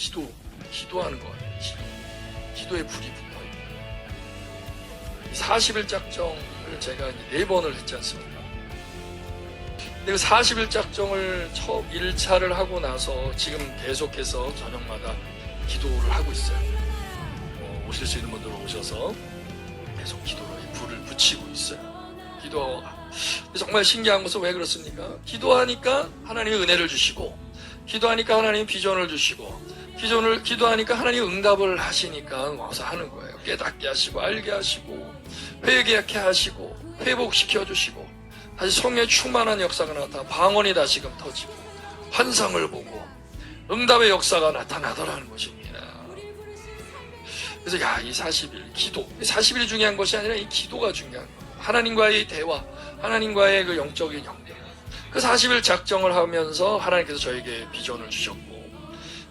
기도, 기도하는 거예요. 기, 기도 의 불이 붙어요. 40일 작정을 제가 네 번을 했지 않습니까? 근데 그 40일 작정을 처음 1차를 하고 나서 지금 계속해서 저녁마다 기도를 하고 있어요. 어, 오실 수 있는 분들 오셔서 계속 기도로 이 불을 붙이고 있어요. 기도 정말 신기한 것은 왜 그렇습니까? 기도하니까 하나님이 은혜를 주시고, 기도하니까 하나님 비전을 주시고, 기존을 기도하니까 하나님 응답을 하시니까 와서 하는 거예요. 깨닫게 하시고, 알게 하시고, 회개하게 하시고, 회복시켜 주시고, 다시 성의 충만한 역사가 나타, 방언이 다시금 터지고, 환상을 보고, 응답의 역사가 나타나더라는 것입니다. 그래서 야, 이 40일 기도, 40일이 중요한 것이 아니라 이 기도가 중요한 거예요. 하나님과의 대화, 하나님과의 그 영적인 연결. 그 40일 작정을 하면서 하나님께서 저에게 비전을 주셨고,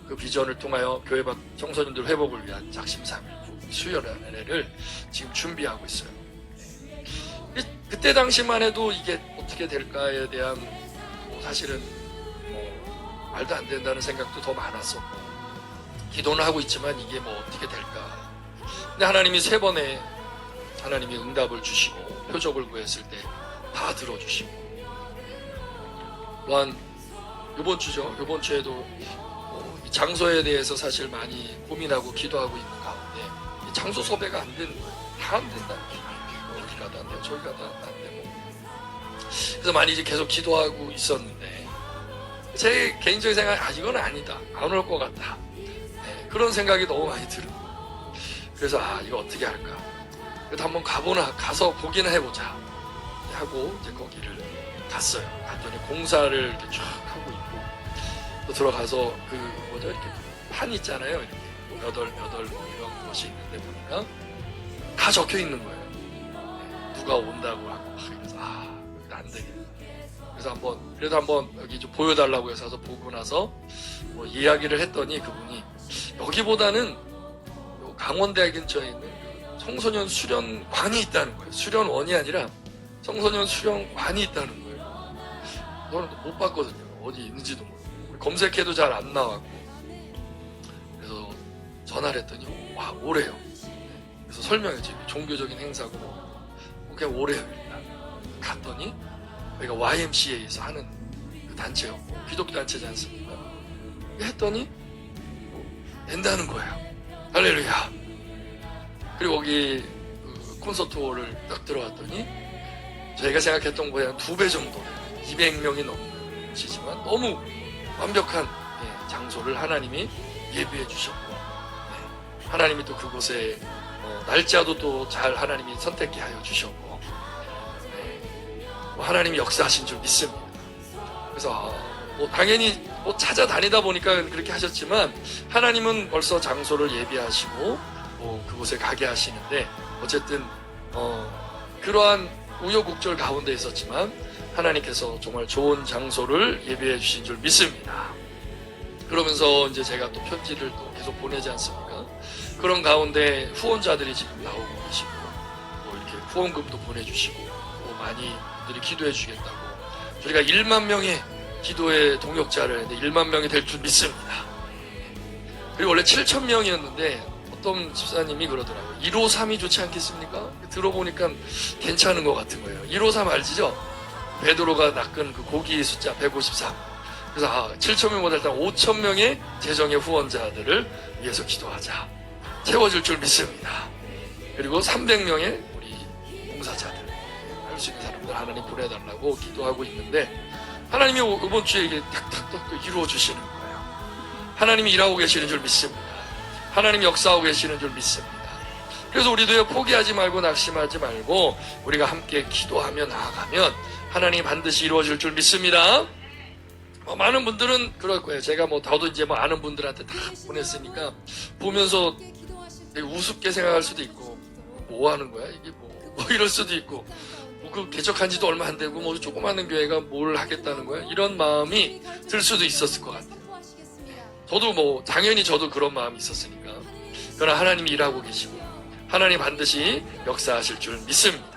그 비전을 통하여 교회 밖 청소년들 회복을 위한 작심삼일 수요연회를 지금 준비하고 있어요. 이- 그때 당시만 해도 이게 어떻게 될까에 대한 뭐 사실은 뭐 말도 안 된다는 생각도 더 많았었고 기도는 하고 있지만 이게 뭐 어떻게 될까. 근데 하나님이 세 번에 하나님이 응답을 주시고 표적을 구했을 때 다 들어주시고 또한 이번 주죠. 이번 주에도 장소에 대해서 사실 많이 고민하고 기도하고 있는 가운데 이 장소 섭외가 안 되는 거예요. 다 안 된다. 어디 가도 안 돼요. 저기 가도 안 되고. 그래서 많이 이제 계속 기도하고 있었는데 제 개인적인 생각 아 이건 아니다. 안 올 것 같다. 네, 그런 생각이 너무 많이 들어요. 그래서 아 이거 어떻게 할까? 그래도 한번 가보나 가서 보기나 해보자 하고 이제 거기를 갔어요. 갔더니 공사를 이렇게 쫙 하고 있고 또 들어가서 그 뭐죠 이렇게 판 있잖아요. 이렇게 몇월 뭐 이런 것이 있는데 보니까 다 적혀 있는 거예요. 네, 누가 온다고 하고 막 그래서 아 이거 안 되겠다. 그래서 한번 그래도 한번 여기 좀 보여달라고 해서 가서 보고 나서 뭐 이야기를 했더니 그분이 여기보다는 요 강원대학 근처에 있는 그 청소년 수련관이 있다는 거예요. 수련원이 아니라 청소년 수련관이 있다는 거예요. 저는 못 봤거든요. 어디 있는지도 모르고 검색해도 잘 안 나왔고 그래서 전화를 했더니 와 오래요. 그래서 설명했지 종교적인 행사고 그냥 오래요 갔더니 여기가 YMCA에서 하는 그 단체였고 기독교 단체지 않습니까? 했더니 뭐 된다는 거예요. 할렐루야. 그리고 거기 그 콘서트홀을 딱 들어갔더니 저희가 생각했던 거에 한 두 배 정도 200명이 넘는 곳이지만 너무 완벽한 예, 장소를 하나님이 예비해 주셨고 예, 하나님이 또 그곳에 어, 날짜도 또 잘 하나님이 선택해 하여 주셨고 예, 뭐 하나님이 역사하신 줄 믿습니다. 그래서 아, 뭐 당연히 뭐 찾아다니다 보니까 그렇게 하셨지만 하나님은 벌써 장소를 예비하시고 뭐 그곳에 가게 하시는데 어쨌든 어, 그러한 우여곡절 가운데 있었지만 하나님께서 정말 좋은 장소를 예비해 주신 줄 믿습니다. 그러면서 이제 제가 또 편지를 또 계속 보내지 않습니까? 그런 가운데 후원자들이 지금 나오고 계시고 뭐 이렇게 후원금도 보내주시고 또 많이 분들이 기도해 주겠다고 저희가 1만 명의 기도의 동역자를 했는데 1만 명이 될 줄 믿습니다. 그리고 원래 7천 명이었는데 어떤 집사님이 그러더라고요. 153이 좋지 않겠습니까? 들어보니까 괜찮은 것 같은 거예요. 153 알지죠? 베드로가 낚은 그 고기 숫자 153. 그래서 아, 7천 명보다 일단 5천 명의 재정의 후원자들을 위해서 기도하자. 채워줄 줄 믿습니다. 그리고 300명의 우리 봉사자들, 할 수 있는 사람들 하나님 보내달라고 기도하고 있는데 하나님이 오- 이번 주에 이게 탁탁탁 또 이루어 주시는 거예요. 하나님이 일하고 계시는 줄 믿습니다. 하나님 역사하고 계시는 줄 믿습니다. 그래서 우리도요 포기하지 말고 낙심하지 말고 우리가 함께 기도하며 나아가면 하나님 반드시 이루어질 줄 믿습니다. 어, 많은 분들은 그럴 거예요. 제가 뭐 저도 이제 뭐 아는 분들한테 다 보냈으니까 보면서 우습게 생각할 수도 있고 뭐 하는 거야 이게 뭐, 뭐 이럴 수도 있고 뭐그 개척한 지도 얼마 안 되고 뭐 조그마한 교회가 뭘 하겠다는 거야 이런 마음이 들 수도 있었을 것 같아요. 저도 뭐 당연히 저도 그런 마음이 있었으니까 그러나 하나님이 일하고 계시고 하나님 반드시 역사하실 줄 믿습니다.